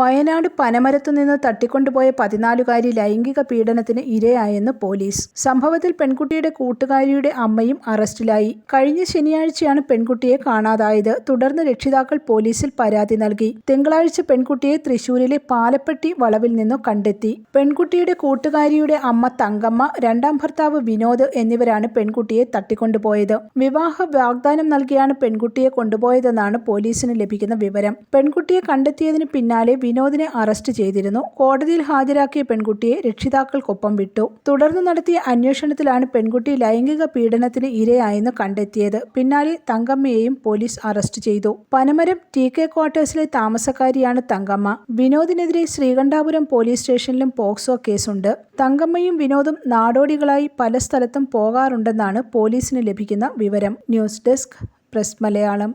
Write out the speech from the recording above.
വയനാട് പനമരത്തു നിന്ന് തട്ടിക്കൊണ്ടുപോയ പതിനാലുകാരി ലൈംഗിക പീഡനത്തിന് ഇരയായെന്ന് പോലീസ്. സംഭവത്തിൽ പെൺകുട്ടിയുടെ കൂട്ടുകാരിയുടെ അമ്മയും അറസ്റ്റിലായി. കഴിഞ്ഞ ശനിയാഴ്ചയാണ് പെൺകുട്ടിയെ കാണാതായത്. തുടർന്ന് രക്ഷിതാക്കൾ പോലീസിൽ പരാതി നൽകി. തിങ്കളാഴ്ച പെൺകുട്ടിയെ തൃശൂരിലെ പാലപ്പെട്ടി വളവിൽ നിന്നു കണ്ടെത്തി. പെൺകുട്ടിയുടെ കൂട്ടുകാരിയുടെ അമ്മ തങ്കമ്മ രണ്ടാം ഭർത്താവ് വിനോദ് എന്നിവരാണ് പെൺകുട്ടിയെ തട്ടിക്കൊണ്ടുപോയത്. വിവാഹ വാഗ്ദാനം നൽകിയാണ് പെൺകുട്ടിയെ കൊണ്ടുപോയതെന്നാണ് പോലീസിന് ലഭിക്കുന്ന വിവരം. പെൺകുട്ടിയെ കണ്ടെത്തിയതിന് പിന്നാലെ വിനോദിനെ അറസ്റ്റ് ചെയ്തിരുന്നു. കോടതിയിൽ ഹാജരാക്കിയ പെൺകുട്ടിയെ രക്ഷിതാക്കൾക്കൊപ്പം വിട്ടു. തുടർന്ന് നടത്തിയ അന്വേഷണത്തിലാണ് പെൺകുട്ടി ലൈംഗിക പീഡനത്തിന് ഇരയായെന്ന് കണ്ടെത്തിയത്. പിന്നാലെ തങ്കമ്മയെയും പോലീസ് അറസ്റ്റ് ചെയ്തു. പനമരം ടി കെ ക്വാർട്ടേഴ്സിലെ താമസക്കാരിയാണ് തങ്കമ്മ. വിനോദിനെതിരെ ശ്രീകണ്ഠാപുരം പോലീസ് സ്റ്റേഷനിലും പോക്സോ കേസുണ്ട്. തങ്കമ്മയും വിനോദും നാടോടികളായി പല സ്ഥലത്തും പോകാറുണ്ടെന്നാണ് പോലീസിന് ലഭിക്കുന്ന വിവരം. News desk press Malayalam.